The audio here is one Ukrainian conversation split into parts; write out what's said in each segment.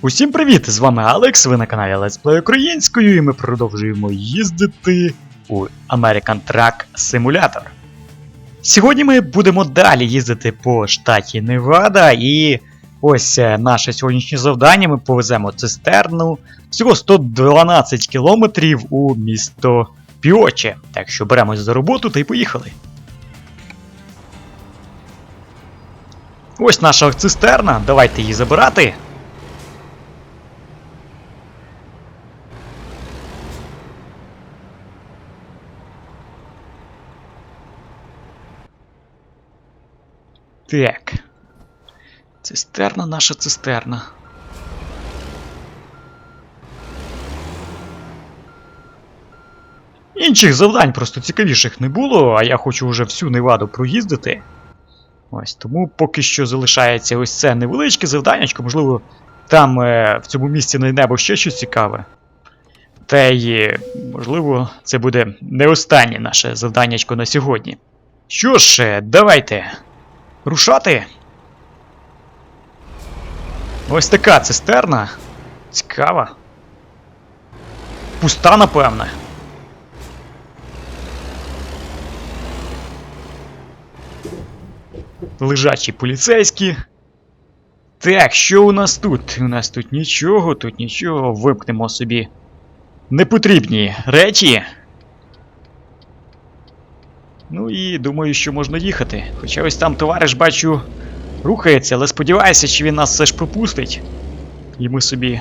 Усім привіт! З вами Алекс, ви на каналі Let's Play Українською, і ми продовжуємо їздити у American Truck Simulator. Сьогодні ми будемо далі їздити по штаті Невада, і ось е, наше сьогоднішнє завдання. Ми повеземо цистерну всього 112 кілометрів у місто Піоче. Так що беремось за роботу та й поїхали. Ось наша цистерна, давайте її забирати. Так. Цистерна наша цистерна. Інших завдань просто цікавіших не було, а я хочу вже всю Неваду проїздити. Ось тому поки що залишається ось це невеличке завданнячко, можливо, там е, в цьому місці на небо ще щось цікаве. Та й, можливо, це буде не останнє наше завданнячко на сьогодні. Що ж, е, давайте рушати. Ось така цистерна. Цікава. Пуста, напевне. Лежачі поліцейські. Так, що у нас тут? У нас тут нічого, тут нічого. Вимкнемо собі непотрібні речі. Ну і думаю, що можна їхати. Хоча ось там товариш бачу рухається, але сподіваюся, що він нас все ж пропустить. І ми собі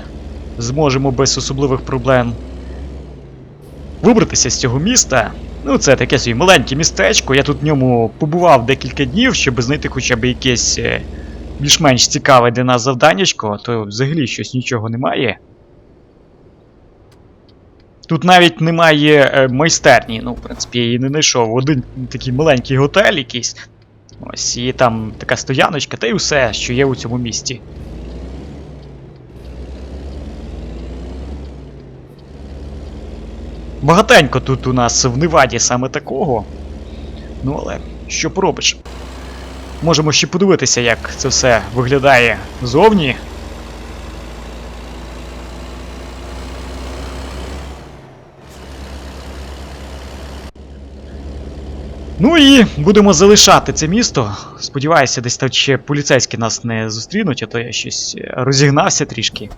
зможемо без особливих проблем вибратися з цього міста. Ну, це таке собі маленьке містечко. Я тут в ньому побував декілька днів, щоб знайти хоча б якесь е, більш-менш цікаве для нас завданнячко, то взагалі щось нічого немає. Тут навіть немає е, майстерні, ну, в принципі, я її не знайшов. Один такий маленький готель якийсь. Ось, і там така стояночка, та й усе, що є у цьому місті. Багатенько тут у нас в Неваді саме такого. Ну але що поробиш? Можемо ще подивитися, як це все виглядає зовні. Ну і будемо залишати це місто. Сподіваюся, десь там ще поліцейські нас не зустрінуть, а то я щось е, розігнався трішки.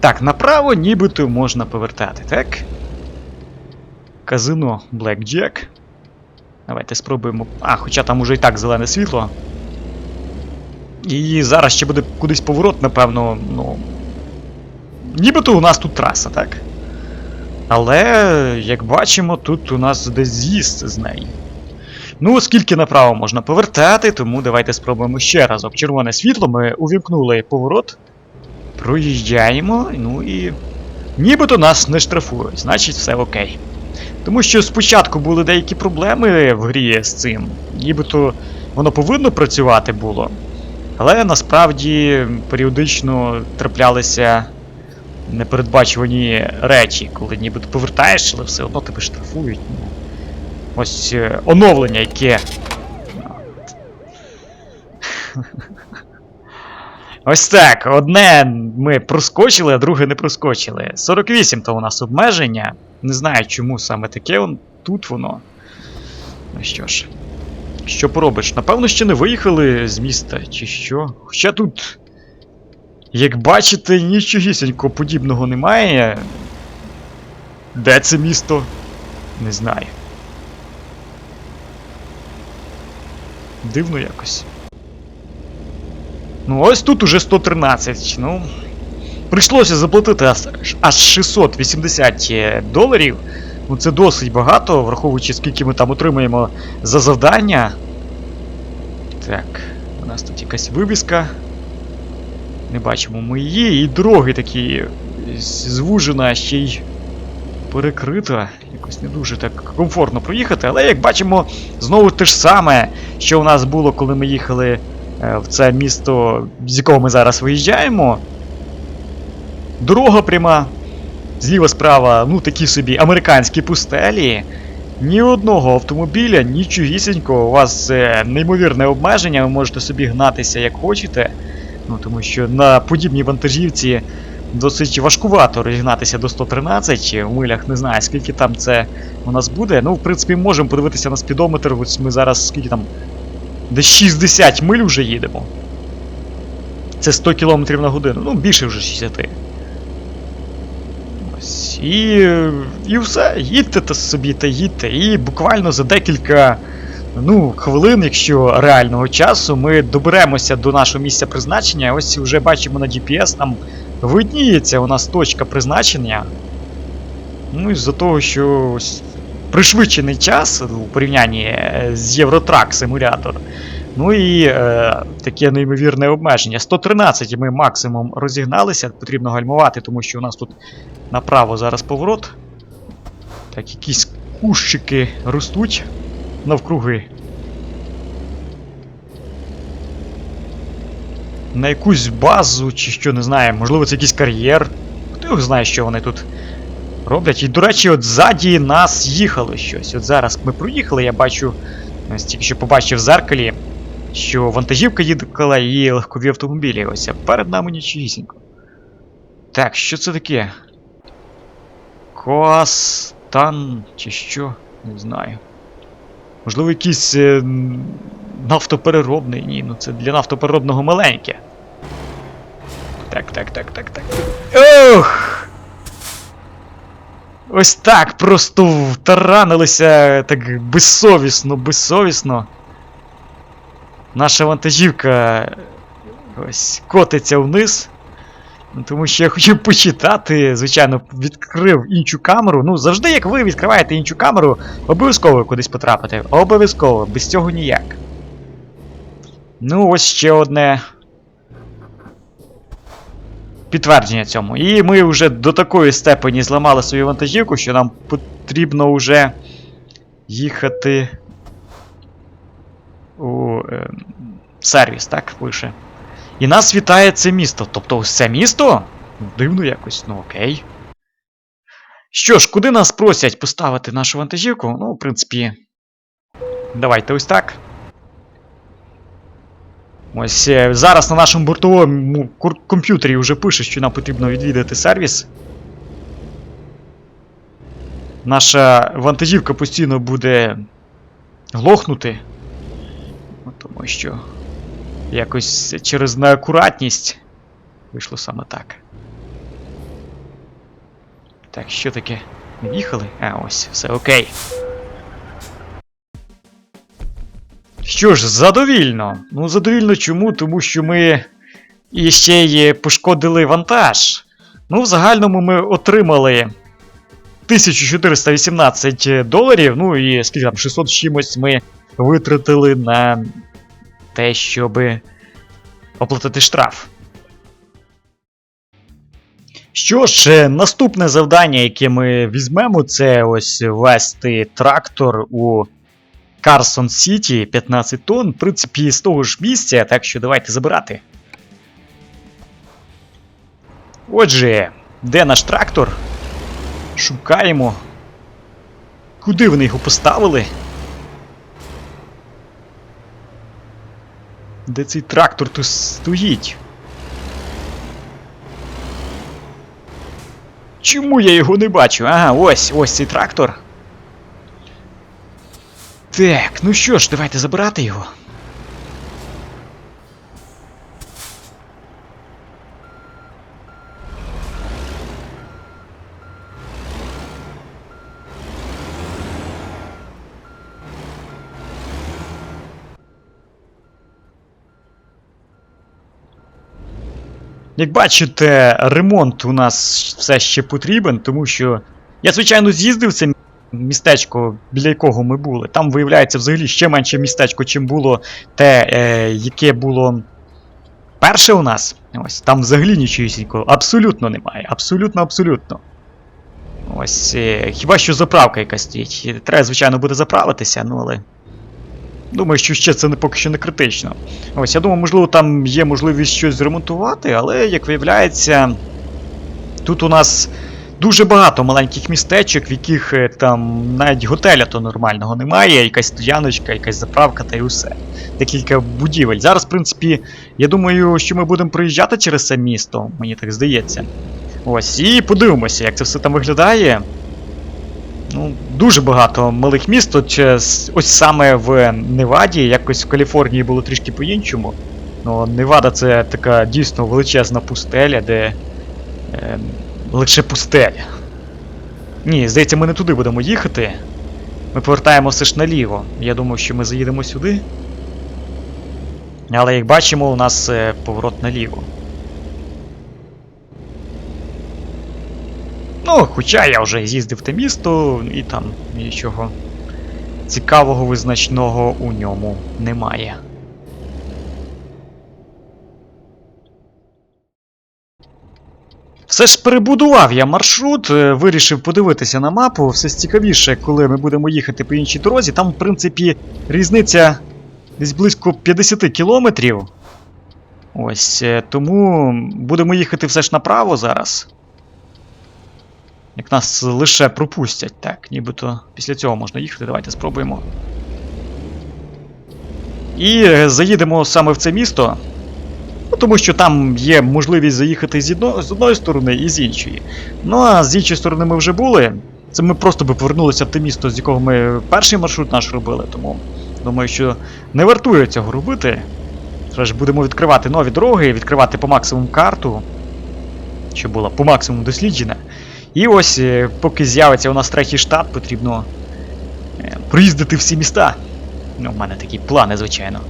Так, направо нібито можна повертати, так? Казино Blackjack. Давайте спробуємо. А, хоча там уже і так зелене світло. І зараз ще буде кудись поворот, напевно, ну. Нібито у нас тут траса, так? Але, як бачимо, тут у нас десь з'їзд з неї. Ну, оскільки направо можна повертати, тому давайте спробуємо ще разок. Червоне світло, ми увімкнули поворот. Проїжджаємо, ну і. Нібито нас не штрафують, значить все окей. Тому що спочатку були деякі проблеми в грі з цим. Нібито воно повинно працювати було. Але насправді періодично траплялися непередбачувані речі, коли нібито повертаєш, але все одно тебе штрафують. Ну, Ось е, оновлення, яке. Ось так. Одне ми проскочили, а друге не проскочили. 48 то у нас обмеження. Не знаю, чому саме таке он, тут воно. Ну що ж. Що поробиш? Напевно, ще не виїхали з міста, чи що. Хоча тут. Як бачите, нічогісінько подібного немає. Де це місто? Не знаю. Дивно якось. Ну, ось тут уже 113. Ну. Прийшлося заплатити аж аж 680 доларів. Ну це досить багато, враховуючи, скільки ми там отримаємо за завдання. Так, у нас тут якась вивіска. Не бачимо ми її. І дороги такі звужена, ще й перекрита. Якось не дуже так комфортно проїхати, але як бачимо, знову те ж саме, що у нас було, коли ми їхали е, в це місто, з якого ми зараз виїжджаємо. Дорога пряма, зліва справа, ну такі собі американські пустелі. Ні одного автомобіля, нічогісінького, у вас е, неймовірне обмеження, ви можете собі гнатися як хочете. Ну тому що на подібній вантажівці досить важкувато розігнатися до 113 в милях, не знаю, скільки там це у нас буде. Ну, в принципі, можемо подивитися на спідометр. Ось ми зараз скільки там. Десь 60 миль вже їдемо. Це 100 км на годину. Ну, більше вже 60. Ось. І, і все, їдьте та собі та їдьте. І буквально за декілька ну, хвилин, якщо реального часу, ми доберемося до нашого місця призначення. Ось вже бачимо на GPS, там видніється у нас точка призначення. Ну, із-за того, що пришвидшений час у порівнянні е, з Євротрак симулятор. Ну і е, таке неймовірне обмеження. 113 ми максимум розігналися, потрібно гальмувати, тому що у нас тут направо зараз поворот. Так, якісь кущики ростуть навкруги. На якусь базу чи що, не знаю, можливо, це якийсь кар'єр. Хто його знає, що вони тут роблять. І, до речі, от ззаді нас їхало щось. От зараз ми проїхали, я бачу, ось тільки що побачив в зеркалі, що вантажівка їхала і легкові автомобілі. Ось а перед нами нічогісінько. Так, що це таке? Коастан чи що? Не знаю. Можливо, якийсь е, нафтопереробний. Ні, ну це для нафтопереробного маленьке. Так, так, так, так, так. Ох! Ось так просто втаранилися так безсовісно, безсовісно. Наша вантажівка ось котиться вниз. Ну, Тому що я хотів почитати, звичайно, відкрив іншу камеру. Ну, завжди, як ви відкриваєте іншу камеру, обов'язково кудись потрапити. Обов'язково, без цього ніяк. Ну, ось ще одне. Підтвердження цьому. І ми вже до такої степені зламали свою вантажівку, що нам потрібно вже їхати у е, сервіс, так, пише. І нас вітає це місто. Тобто ось це місто? Ну, Дивно якось, ну окей. Що ж, куди нас просять поставити нашу вантажівку? Ну, в принципі. Давайте ось так. Ось е, зараз на нашому бортовому комп'ютері вже пише, що нам потрібно відвідати сервіс. Наша вантажівка постійно буде глохнути. Ну, Тому що якось через неакуратність вийшло саме так. Так, що таке? Ми їхали? А, ось, все окей. Що ж, задовільно. Ну, задовільно чому? Тому що ми іще й пошкодили вантаж. Ну, в загальному ми отримали 1418 доларів, ну і скільки там, 600 з чимось ми витратили на те, щоб оплатити штраф. Що ж, е, наступне завдання, яке ми візьмемо, це ось вести трактор у Карсон Сіті 15 тонн, в принципі, з того ж місця, так що давайте забирати. Отже, де наш трактор? Шукаємо. Куди вони його поставили? Де цей трактор тут стоїть? Чому я його не бачу? Ага, ось, ось цей трактор. Так, ну що ж, давайте забирати його. Як бачите, ремонт у нас все ще потрібен, тому що я, звичайно, з'їздив це містечко, біля якого ми були. Там виявляється взагалі ще менше містечко, чим було те, е, яке було перше у нас. Ось там взагалі нічогісінького абсолютно немає. Абсолютно, абсолютно. Ось, е, хіба що заправка якась стоїть. Треба, звичайно, буде заправитися, ну але. Думаю, що ще це не поки що не критично. Ось, я думаю, можливо, там є можливість щось зремонтувати, але, як виявляється, тут у нас дуже багато маленьких містечок, в яких е, там навіть готеля то нормального немає, якась стояночка, якась заправка та й усе. Декілька будівель. Зараз, в принципі, я думаю, що ми будемо проїжджати через це місто, мені так здається. Ось, і подивимося, як це все там виглядає. Ну, дуже багато малих міст. Е, ось саме в Неваді, якось в Каліфорнії було трішки по-іншому. Ну, Невада це така дійсно величезна пустеля, де е, лише пустеля. Ні, здається, ми не туди будемо їхати. Ми повертаємося ж наліво. Я думав, що ми заїдемо сюди. Але як бачимо, у нас е, поворот наліво. Ну, хоча я вже з'їздив те місто, і там нічого цікавого, визначного у ньому немає. Все ж перебудував я маршрут, е, вирішив подивитися на мапу. Все цікавіше, коли ми будемо їхати по іншій дорозі. Там, в принципі, різниця десь близько 50 кілометрів. Ось, е, тому будемо їхати все ж направо зараз. Як нас лише пропустять, так, нібито після цього можна їхати. Давайте спробуємо. І е, заїдемо саме в це місто. Ну, тому що там є можливість заїхати з, одно, з одної сторони і з іншої. Ну а з іншої сторони ми вже були. Це ми просто би повернулися в те місто, з якого ми перший маршрут наш робили, тому думаю, що не вартує цього робити. Тож будемо відкривати нові дороги, відкривати по максимуму карту, щоб була по максимуму досліджена. І ось, е, поки з'явиться у нас третій штат, потрібно е, проїздити всі міста. Ну, у мене такі плани, звичайно.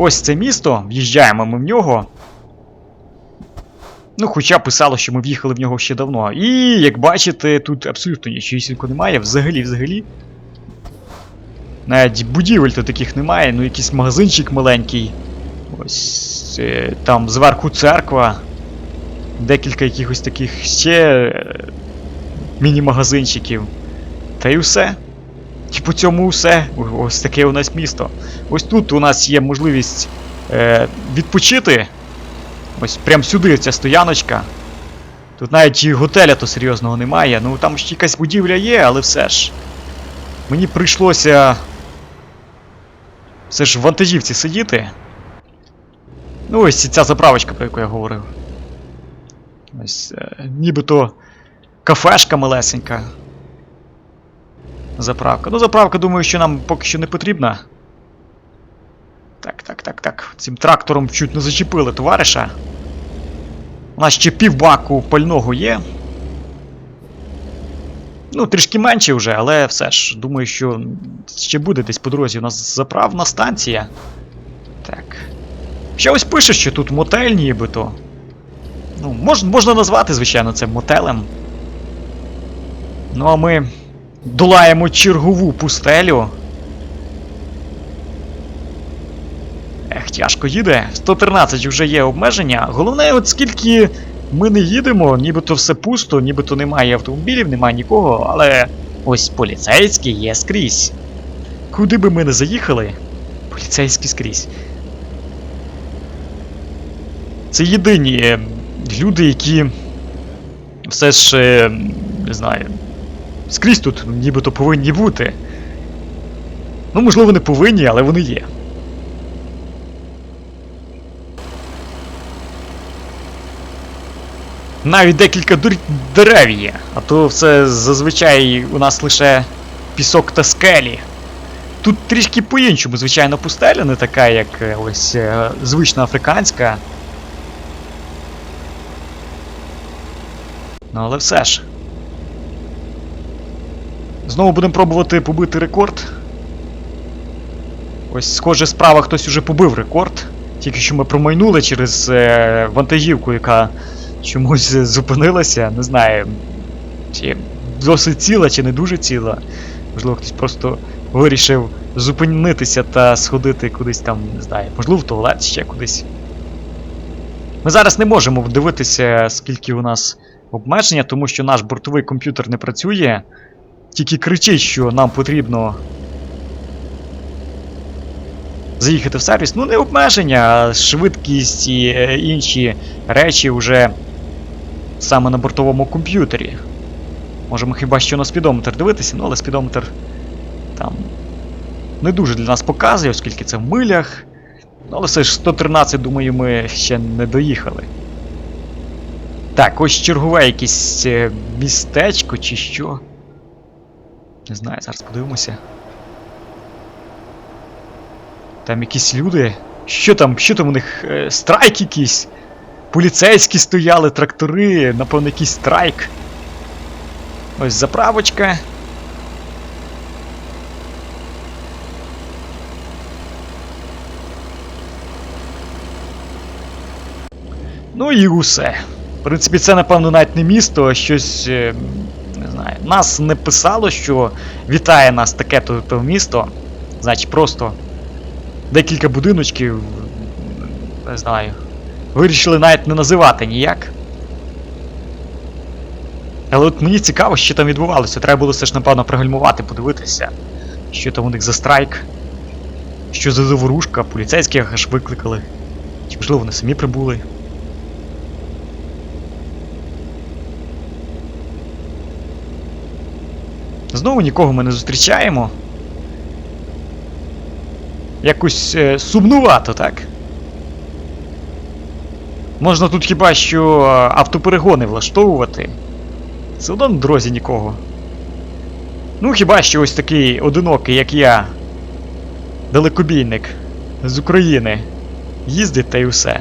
Ось це місто, в'їжджаємо ми в нього. Ну, хоча писало, що ми в'їхали в нього ще давно. І, як бачите, тут абсолютно нічого немає, взагалі, взагалі. Навіть будівель то таких немає, ну якийсь магазинчик маленький. Ось е, там зверху церква. Декілька якихось таких ще е, міні-магазинчиків. Та й усе. І по цьому все. Ось таке у нас місто. Ось тут у нас є можливість е, відпочити. Ось прям сюди ця стояночка. Тут навіть і готеля то серйозного немає. Ну там ще якась будівля є, але все ж. Мені прийшлося. Все ж в вантажівці сидіти. Ну, ось ця заправочка, про яку я говорив. Ось е, нібито кафешка малесенька. Заправка. Ну, заправка, думаю, що нам поки що не потрібна. Так, так, так, так. Цим трактором чуть не зачепили товариша. У нас ще півбаку пального є. Ну, трішки менше вже, але все ж, думаю, що ще буде десь по дорозі у нас заправна станція. Так. Ще ось пише, що тут мотель нібито. Ну, мож, можна назвати, звичайно, це мотелем. Ну, а ми долаємо чергову пустелю. Ех, тяжко їде. 113 вже є обмеження. Головне, от скільки ми не їдемо, нібито все пусто, нібито немає автомобілів, немає нікого, але ось поліцейські є скрізь. Куди би ми не заїхали, поліцейські скрізь. Це єдині е, люди, які все ж, е, не знаю, скрізь тут нібито повинні бути. Ну, можливо, не повинні, але вони є. Навіть декілька дерев є, а то все зазвичай у нас лише пісок та скелі. Тут трішки по-іншому, звичайно, пустеля, не така, як е, ось е, звична африканська. Ну, але все ж. Знову будемо пробувати побити рекорд. Ось, схоже, справа хтось уже побив рекорд. Тільки що ми промайнули через е, вантажівку, яка чомусь зупинилася. Не знаю, чи досить ціла, чи не дуже ціла. Можливо, хтось просто вирішив зупинитися та сходити кудись там, не знаю, можливо, в туалет ще кудись. Ми зараз не можемо дивитися, скільки у нас обмеження, тому що наш бортовий комп'ютер не працює. Тільки кричить, що нам потрібно заїхати в сервіс. Ну, не обмеження, а швидкість і е, інші речі вже саме на бортовому комп'ютері. Можемо хіба що на спідометр дивитися, ну але спідометр там не дуже для нас показує, оскільки це в милях. Ну, але все ж 113, думаю, ми ще не доїхали. Так, ось чергове якесь е, містечко чи що. Не знаю, зараз подивимося. Там якісь люди. Що там? Що там у них? Е, страйк якийсь? Поліцейські стояли, трактори, напевно, якийсь страйк. Ось заправочка. Ну і усе. В принципі, це, напевно, навіть не місто, а щось. Нас не писало, що вітає нас таке то місто. Значить, просто декілька будиночків. Не знаю. Вирішили навіть не називати ніяк. Але от мені цікаво, що там відбувалося. Треба було все ж, напевно, пригальмувати, подивитися, що там у них за страйк, що за заворушка, поліцейських аж викликали. Чи можливо вони самі прибули. Знову нікого ми не зустрічаємо. Якось е, сумнувато, так? Можна тут хіба що е, автоперегони влаштовувати. Все одно на дорозі нікого. Ну, хіба що ось такий одинокий, як я, далекобійник з України. Їздить та й усе.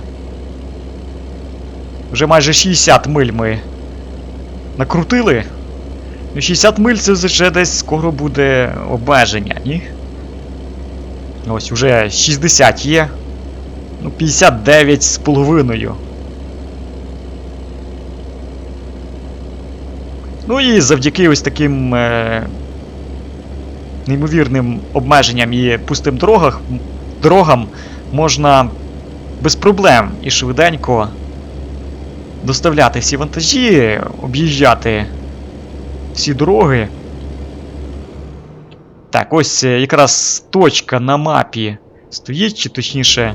Вже майже 60 миль ми накрутили. Ну, 60 миль це вже десь скоро буде обмеження, ні? Ось уже 60 є. Ну, 59 з половиною. Ну і завдяки ось таким е, неймовірним обмеженням і пустим дорогах, дорогам можна без проблем і швиденько доставляти всі вантажі, об'їжджати всі дороги. Так, ось е, якраз точка на мапі стоїть, чи точніше.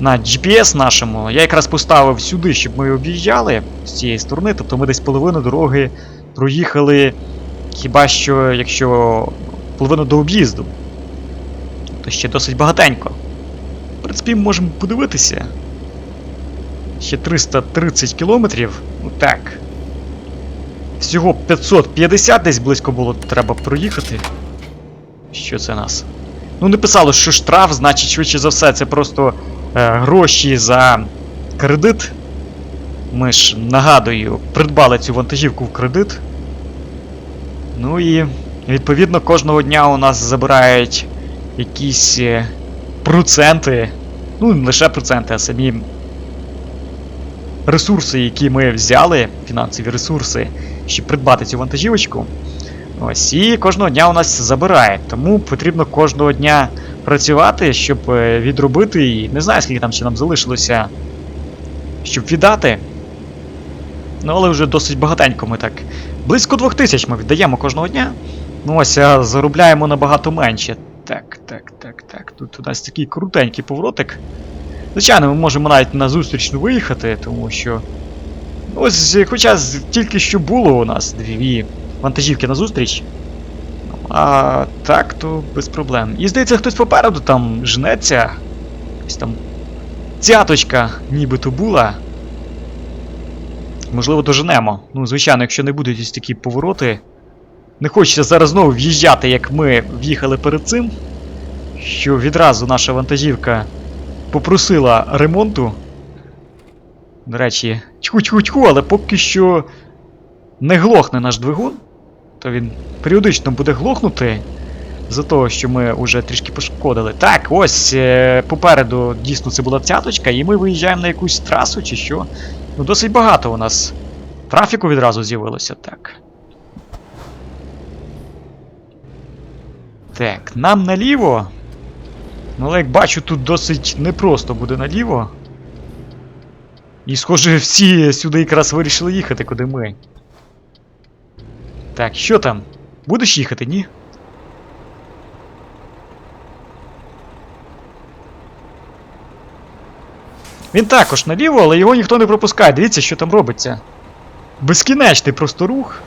На GPS нашому. Я якраз поставив сюди, щоб ми об'їжджали з цієї сторони, тобто ми десь половину дороги проїхали. Хіба що якщо половину до об'їзду. То ще досить багатенько. В принципі, ми можемо подивитися. Ще 330 кілометрів. Ну так. Всього 550 десь близько було треба проїхати. Що це нас? Ну, не писало, що штраф, значить, швидше за все, це просто е, гроші за кредит. Ми ж, нагадую, придбали цю вантажівку в кредит. Ну і відповідно кожного дня у нас забирають якісь е, проценти. Ну, не лише проценти, а самі ресурси, які ми взяли, фінансові ресурси, щоб придбати цю вантажівочку. Ось, і кожного дня у нас забирає. Тому потрібно кожного дня працювати, щоб е, відробити і не знаю, скільки там ще нам залишилося, щоб віддати. Ну, але вже досить багатенько ми так. Близько 2000 ми віддаємо кожного дня. Ну ось, а заробляємо набагато менше. Так, так, так, так. Тут у нас такий крутенький поворотик. Звичайно, ми можемо навіть на зустрічну виїхати, тому що. Ось, хоча тільки що було у нас дві вантажівки на зустріч. А так, то без проблем. І здається, хтось попереду там жнеться. Ось там цяточка нібито була. Можливо, доженемо. Ну, звичайно, якщо не будуть ось такі повороти. Не хочеться зараз знову в'їжджати, як ми в'їхали перед цим. Що відразу наша вантажівка попросила ремонту. До речі, тьху-тьху-тьху, але поки що не глохне наш двигун, то він періодично буде глохнути за того, що ми вже трішки пошкодили. Так, ось е, попереду дійсно це була цяточка, і ми виїжджаємо на якусь трасу чи що. Ну, досить багато у нас трафіку відразу з'явилося, так. Так, нам наліво. Ну, але як бачу, тут досить непросто буде наліво. І, схоже, всі сюди якраз вирішили їхати, куди ми. Так, що там? Будеш їхати, ні? Він також наліво, але його ніхто не пропускає. Дивіться, що там робиться. Безкінечний просто рух.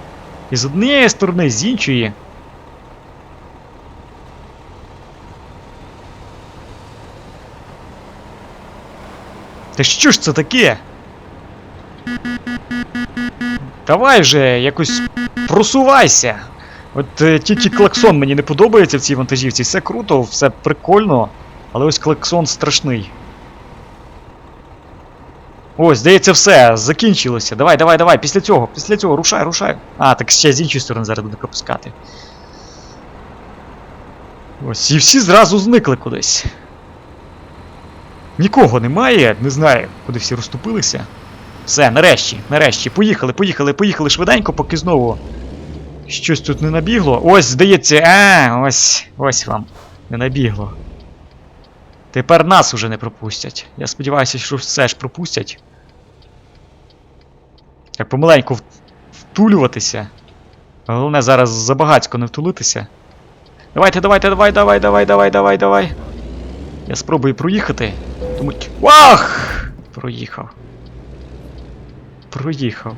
І однієї сторони, з іншої. Та що ж це таке? Давай же, якось просувайся. От е, тільки клаксон мені не подобається в цій вантажівці. Все круто, все прикольно. Але ось клаксон страшний. Ось, здається, все, закінчилося. Давай, давай, давай, після цього, після цього, рушай, рушай. А, так ще з іншої сторони зараз буде пропускати. Ось, і всі зразу зникли кудись. Нікого немає, не знаю, куди всі розступилися. Все, нарешті, нарешті. Поїхали, поїхали, поїхали швиденько, поки знову щось тут не набігло. Ось, здається, а, ось, ось вам. Не набігло. Тепер нас уже не пропустять. Я сподіваюся, що все ж пропустять. Так помаленьку втулюватися. Головне зараз забагацько не втулитися. Давайте, давайте, давай, давай, давай, давай, давай, давай. Я спробую проїхати. Тому... Вах! Проїхав. Проїхав.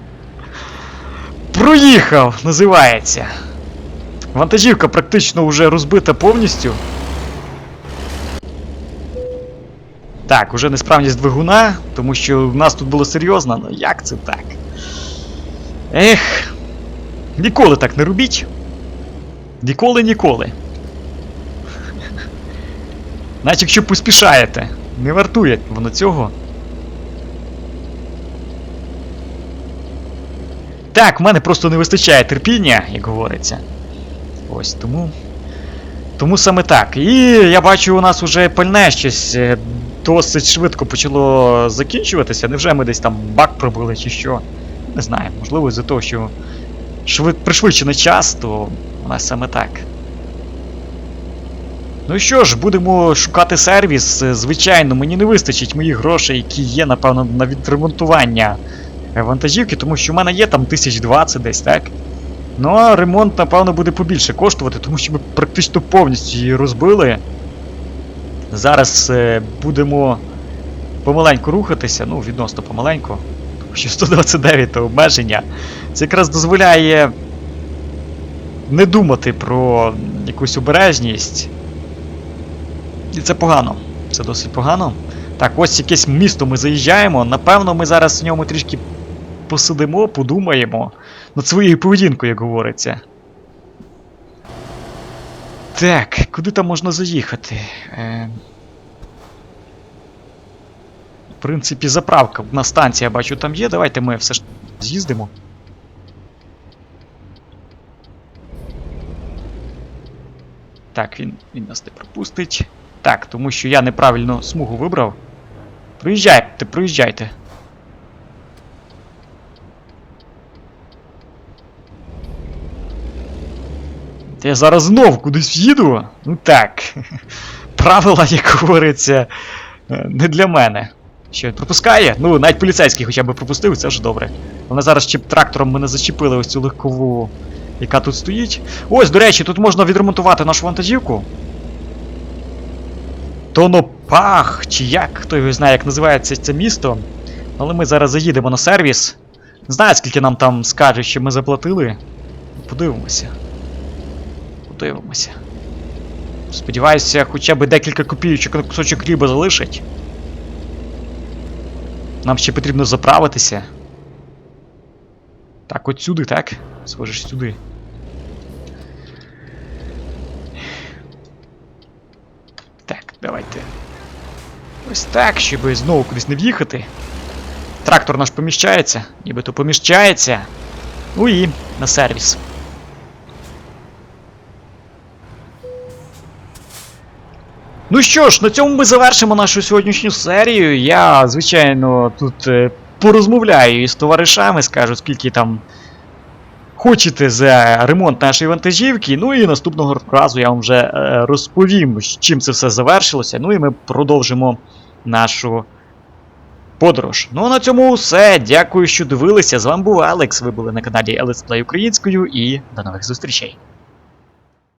Проїхав! Називається. Вантажівка практично вже розбита повністю. Так, уже несправність двигуна, тому що в нас тут було серйозно, ну як це так? Ех. Ніколи так не робіть. Ніколи ніколи. Навіть якщо поспішаєте, не вартує воно цього. Так, в мене просто не вистачає терпіння, як говориться. Ось тому. Тому саме так. І я бачу, у нас уже пальне щось е, досить швидко почало закінчуватися. Невже ми десь там бак пробили чи що? Не знаю, можливо, з-за того, що швид... пришвидшений час, то у нас саме так. Ну що ж, будемо шукати сервіс. Звичайно, мені не вистачить моїх грошей, які є, напевно, на відремонтування вантажівки, тому що в мене є там 1020 десь, так? Ну, а ремонт, напевно, буде побільше коштувати, тому що ми практично повністю її розбили. Зараз е, будемо помаленьку рухатися, ну, відносно помаленьку. Тому що 129 то обмеження. Це якраз дозволяє не думати про якусь обережність. І це погано. Це досить погано. Так, ось якесь місто ми заїжджаємо. Напевно, ми зараз в ньому трішки посидимо, подумаємо над своєю поведінкою, як говориться. Так, куди там можна заїхати? Е... В принципі, заправка на станції, я бачу, там є. Давайте ми все ж з'їздимо. Так, він, він нас не пропустить. Так, тому що я неправильно смугу вибрав. Проїжджайте, проїжджайте. Та Я зараз знов кудись в'їду? Ну так. Правила, як говориться, е, не для мене. Що він пропускає? Ну, навіть поліцейський хоча б пропустив, це вже добре. Вони зараз чіп трактором мене зачепили ось цю легкову, яка тут стоїть. Ось, до речі, тут можна відремонтувати нашу вантажівку. Тонопах, чи як, хто його знає, як називається це місто. Але ми зараз заїдемо на сервіс. Не знаю, скільки нам там скаже, що ми заплатили. Подивимося. Подивимося. Сподіваюся, хоча б декілька копійочок на кусочок хліба залишать. Нам ще потрібно заправитися. Так, от сюди, так? Схоже сюди. Так, давайте. Ось так, щоб знову кудись не в'їхати. Трактор наш поміщається, нібито поміщається. Ну і на сервіс. Ну що ж, на цьому ми завершимо нашу сьогоднішню серію. Я, звичайно, тут е, порозмовляю із товаришами, скажу, скільки там хочете за ремонт нашої вантажівки. Ну і наступного разу я вам вже е, розповім, чим це все завершилося. Ну і ми продовжимо нашу подорож. Ну а на цьому все. Дякую, що дивилися. З вами був Алекс. Ви були на каналі Let's Play українською і до нових зустрічей.